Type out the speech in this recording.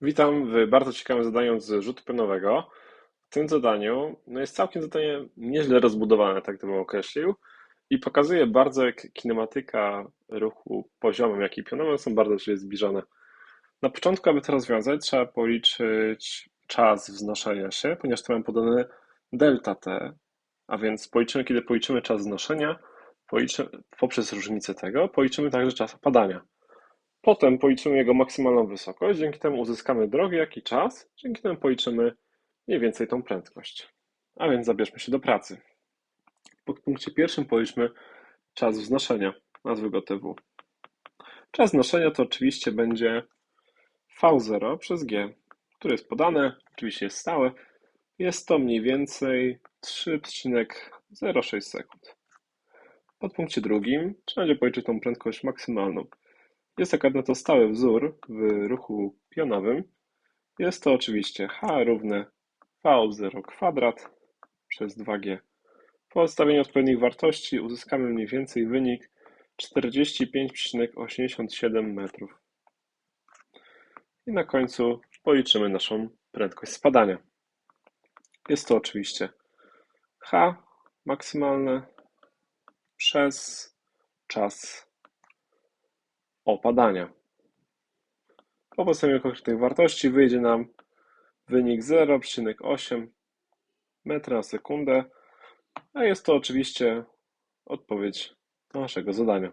Witam w bardzo ciekawym zadaniu z rzutu pionowego. W tym zadaniu no jest całkiem zadanie nieźle rozbudowane, tak to bym określił, i pokazuje bardzo, jak kinematyka ruchu poziomem, jak i pionowym są bardzo siebie zbliżone. Na początku, aby to rozwiązać, trzeba policzyć czas wznoszenia się, ponieważ tu mam podane delta t, a więc policzymy, kiedy policzymy czas wznoszenia, poprzez różnicę tego policzymy także czas opadania. Potem policzymy jego maksymalną wysokość, dzięki temu uzyskamy drogę, jak i czas, dzięki temu policzymy mniej więcej tą prędkość. A więc zabierzmy się do pracy. W podpunkcie pierwszym policzmy czas wznoszenia, nazwy go TW. Czas wznoszenia to oczywiście będzie V0 przez G, które jest podane, oczywiście jest stałe. Jest to mniej więcej 3,06 sekund. W podpunkcie drugim trzeba będzie policzyć tą prędkość maksymalną. Jest akurat to stały wzór w ruchu pionowym. Jest to oczywiście h równe v0 kwadrat przez 2g. Po odstawieniu odpowiednich wartości uzyskamy mniej więcej wynik 45,87 metrów. I na końcu policzymy naszą prędkość spadania. Jest to oczywiście h maksymalne przez czas opadania. Po postawieniu konkretnych wartości wyjdzie nam wynik 0,8 metra na sekundę, a jest to oczywiście odpowiedź naszego zadania.